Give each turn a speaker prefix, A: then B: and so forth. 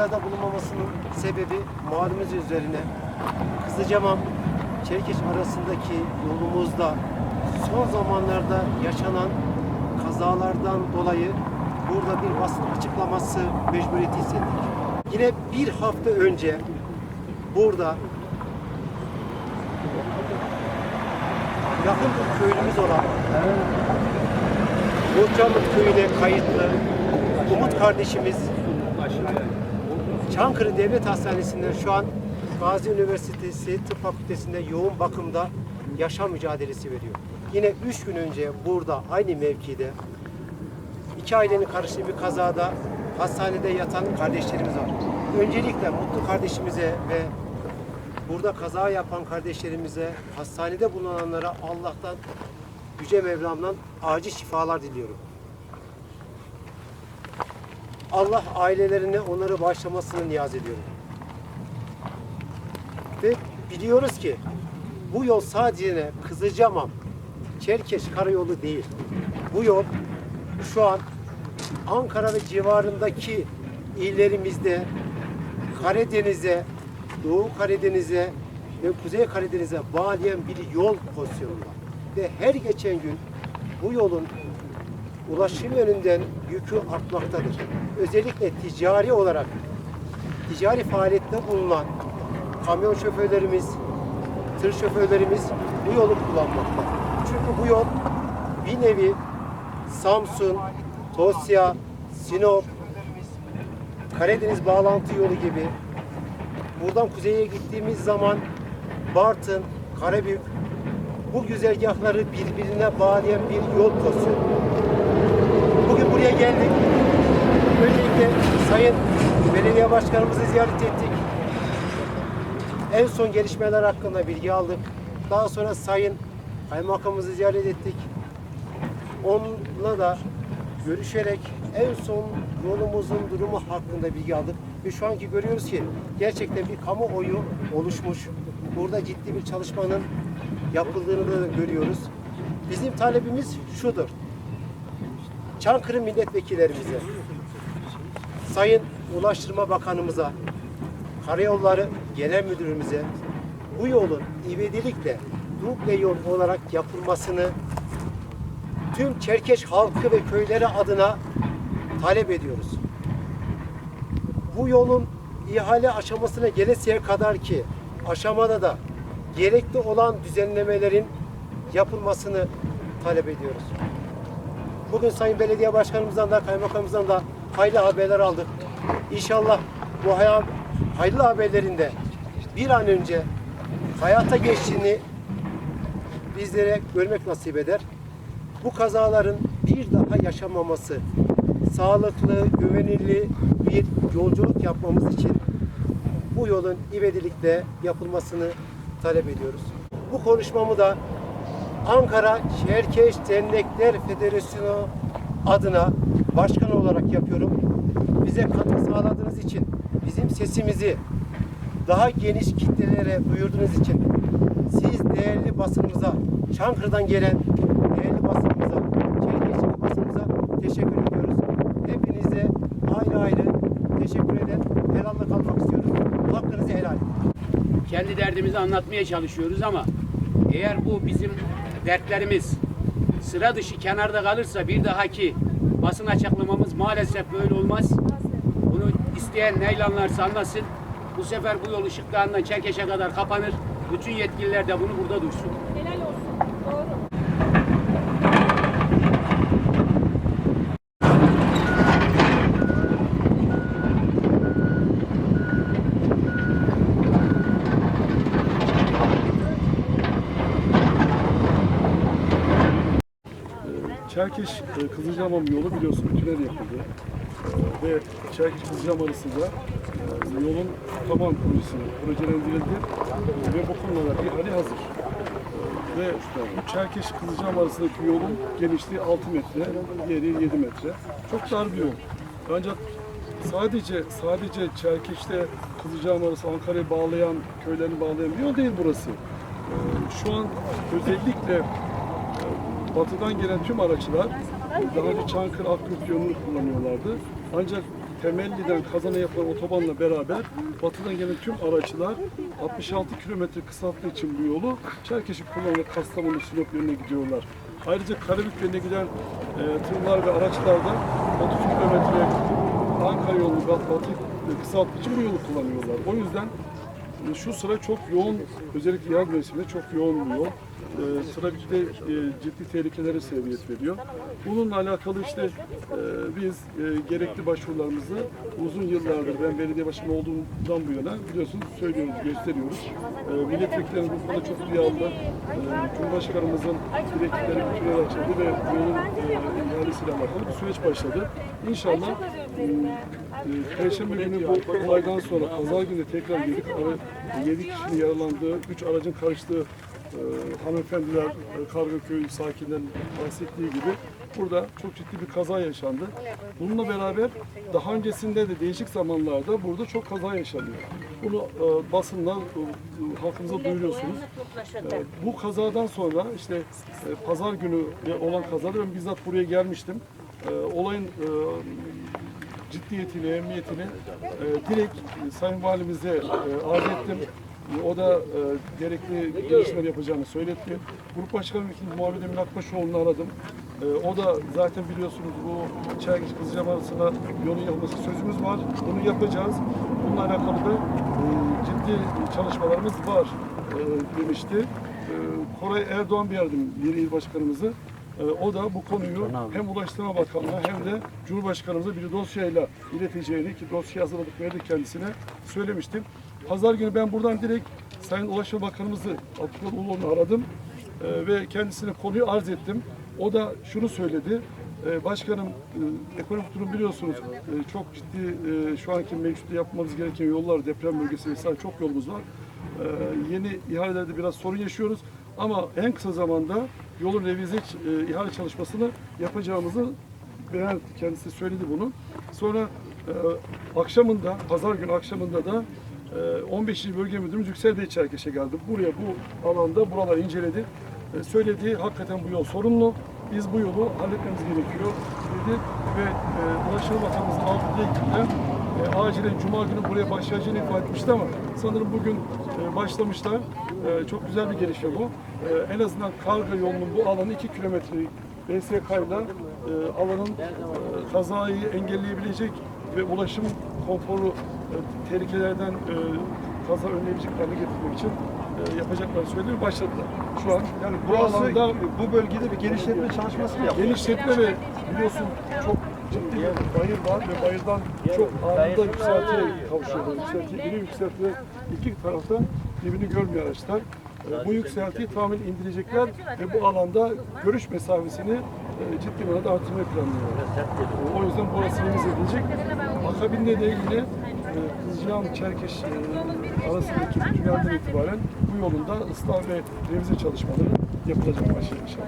A: burada bulunmamasının sebebi malumunuz üzerine Kızılcamam Çerkeş arasındaki yolumuzda son zamanlarda yaşanan kazalardan dolayı burada bir basın açıklaması mecburiyeti hissettik. Yine bir hafta önce burada yakın bir köylümüz olan Burçamlık köyüne kayıtlı Umut kardeşimiz Çankırı Devlet Hastanesi'nde şu an Gazi Üniversitesi Tıp Fakültesi'nde yoğun bakımda yaşam mücadelesi veriyor. Yine üç gün önce burada aynı mevkide iki ailenin karıştığı bir kazada hastanede yatan kardeşlerimiz var. Öncelikle Mutlu kardeşimize ve burada kaza yapan kardeşlerimize, hastanede bulunanlara Allah'tan, Yüce Mevlam'dan acil şifalar diliyorum. Allah ailelerine onları bağışlamasını niyaz ediyorum. Ve biliyoruz ki bu yol sadece Kızılcamam, Çerkeş karayolu değil. Bu yol şu an Ankara ve civarındaki illerimizde Karadeniz'e, Doğu Karadeniz'e ve Kuzey Karadeniz'e bağlayan bir yol pozisyonunda. Ve her geçen gün bu yolun ulaşım yönünden yükü artmaktadır. Özellikle ticari olarak ticari faaliyette bulunan kamyon şoförlerimiz, tır şoförlerimiz bu yolu kullanmakta. Çünkü bu yol bir nevi Samsun, Tosya, Sinop, Karadeniz bağlantı yolu gibi buradan kuzeye gittiğimiz zaman Bartın, Karabük bu güzergahları birbirine bağlayan bir yol pozisyonu. Bugün buraya geldik. Öncelikle Sayın Belediye Başkanımızı ziyaret ettik. En son gelişmeler hakkında bilgi aldık. Daha sonra Sayın Kaymakamımızı ziyaret ettik. Onunla da görüşerek en son yolumuzun durumu hakkında bilgi aldık. Ve şu anki görüyoruz ki gerçekten bir kamuoyu oluşmuş. Burada ciddi bir çalışmanın yapıldığını da görüyoruz. Bizim talebimiz şudur. Çankırı milletvekillerimize, Sayın Ulaştırma Bakanımıza, Karayolları Genel Müdürümüze bu yolun ivedilikle duble yol olarak yapılmasını tüm Çerkeş halkı ve köyleri adına talep ediyoruz. Bu yolun ihale aşamasına gelesiye kadar ki aşamada da gerekli olan düzenlemelerin yapılmasını talep ediyoruz. Bugün Sayın Belediye Başkanımızdan da Kaymakamımızdan da hayırlı haberler aldık. İnşallah bu hay- hayırlı haberlerinde bir an önce hayata geçtiğini bizlere görmek nasip eder. Bu kazaların bir daha yaşanmaması, sağlıklı, güvenilir bir yolculuk yapmamız için bu yolun ivedilikle yapılmasını talep ediyoruz. Bu konuşmamı da Ankara Çerkeş Dernekler Federasyonu adına başkan olarak yapıyorum. Bize katkı sağladığınız için, bizim sesimizi daha geniş kitlelere duyurduğunuz için siz değerli basınımıza, Çankırı'dan gelen değerli basınımıza, Çerkeş'teki basınımıza teşekkür ediyoruz. Hepinize ayrı ayrı teşekkür eder, helallik kalmak istiyoruz. Hakkınızı helal edin.
B: kendi derdimizi anlatmaya çalışıyoruz ama eğer bu bizim dertlerimiz sıra dışı kenarda kalırsa bir dahaki basın açıklamamız maalesef böyle olmaz. Bunu isteyen neyle anlarsa anlasın. Bu sefer bu yol ışıklarından Çerkeş'e kadar kapanır. Bütün yetkililer de bunu burada duysun.
C: Çerkeş e, Kızılcahamam yolu biliyorsun tünel yapıldı. Ve Çerkeş Kızılcahamam arasında e, yolun tamam projesi projelendirildi ve bu konuda bir hali hazır. Ve Çerkeş Kızılcahamam arasındaki yolun genişliği 6 metre, diğeri 7 metre. Çok dar bir yol. Ancak sadece sadece Çerkeş'te Kızılcahamam arası Ankara'yı bağlayan, köylerini bağlayan bir yol değil burası. E, Şu an özellikle batıdan gelen tüm araçlar daha önce Çankırı Akgürt yolunu kullanıyorlardı. Ancak Temelli'den Kazan'a yapılan otobanla beraber batıdan gelen tüm araçlar 66 kilometre kısalttığı için bu yolu Çerkeş'i kullanarak Kastamonu, Sinop yönüne gidiyorlar. Ayrıca Karabük yönüne giden e, tırlar ve araçlar da 30 kilometre Ankara yolunu bat- batı kısalttığı için bu yolu kullanıyorlar. O yüzden şu sıra çok yoğun, özellikle yaz mevsiminde çok yoğun bir yol. E, trafikte e, ciddi tehlikelere sebebiyet veriyor. Bununla alakalı işte e, biz e, gerekli başvurularımızı uzun yıllardır ben belediye başkanı olduğumdan bu yana biliyorsunuz söylüyoruz, gösteriyoruz. E, milletvekillerimiz bu konuda çok duyarlı. E, Cumhurbaşkanımızın direktifleri bütünler açıldı ve yolun e, ihalesiyle alakalı bir süreç başladı. İnşallah e, Perşembe günü bu olaydan sonra pazar günü tekrar yedik. Ara, 7 kişinin yaralandığı, 3 aracın karıştığı e, hanımefendiler, e, Kargıköy sakinlerinin bahsettiği gibi burada çok ciddi bir kaza yaşandı. Bununla beraber daha öncesinde de değişik zamanlarda burada çok kaza yaşanıyor. Bunu e, basından e, halkımıza duyuruyorsunuz. E, bu kazadan sonra işte e, pazar günü olan kazada ben bizzat buraya gelmiştim. E, olayın e, ciddiyetini, emniyetini e, direkt e, Sayın Valimize e, arz ettim. E, O da e, gerekli gelişmeler yapacağını söyletti. Grup Başkanı Vekili Muhammed Emin Akbaşoğlu'nu aradım. E, o da zaten biliyorsunuz bu Çerkeş Kızılcam arasında yolun yapması sözümüz var. Bunu yapacağız. Bununla alakalı da e, ciddi çalışmalarımız var e, demişti. E, Koray Erdoğan bir yardım, yeni il başkanımızı. Ee, O da bu konuyu hem Ulaştırma Bakanlığı hem de Cumhurbaşkanımıza bir dosyayla ileteceğini ki dosya hazırladık verdik kendisine söylemiştim. Pazar günü ben buradan direkt Sayın Ulaştırma Bakanımızı Abdullah Uluoğlu'nu aradım Ee, ve kendisine konuyu arz ettim. O da şunu söyledi. Ee, Başkanım, e, ekonomik durum biliyorsunuz e, çok ciddi e, şu anki mevcutta yapmamız gereken yollar, deprem bölgesi vesaire çok yolumuz var. Yeni ihalelerde biraz sorun yaşıyoruz. Ama en kısa zamanda yolun revize e, ihale çalışmasını yapacağımızı beyan. Kendisi söyledi bunu. Sonra e, akşamında, pazar günü akşamında da e, 15. Bölge Müdürümüz Yüksel Bey Çerkeş'e geldi. Buraya bu alanda buraları inceledi. E, söylediği hakikaten bu yol sorunlu. Biz bu yolu halletmemiz gerekiyor dedi ve e, Ulaştırma Bakanımızın aldığı ekiple e, acilen Cuma günü buraya başlayacağını ifade etmişti ama sanırım bugün e, başlamışlar. E, çok güzel bir gelişme bu. E, en azından karga yolunun bu alanı 2 kilometre BSK ile alanın e, kazayı engelleyebilecek ve ulaşım konforu e, tehlikelerden e, kaza önleyebilecek hale getirmek için yapacaklarını söyledi başladılar. Şu an yani bu
D: Burası
C: alanda
D: bu bölgede bir genişletme çalışması mı yaptı?
C: genişletme ve biliyorsun çok ciddi bir bayır var ve bayırdan çok anında yükseltiye kavuşuyorlar. Yükseltiye biri yükseltiye iki taraftan birbirini görmüyor araçlar. E, Bu yükseltiyi tamamen indirecekler ve bu alanda görüş mesafesini e, ciddi manada artırmayı planlıyorlar. E, O yüzden burası revize edilecek. Akabinde de yine e, Kızılcahamam Çerkeş e, arasındaki bu tünelden itibaren bu yolunda ıslah ve revize çalışmaları yapılacak başlayacak.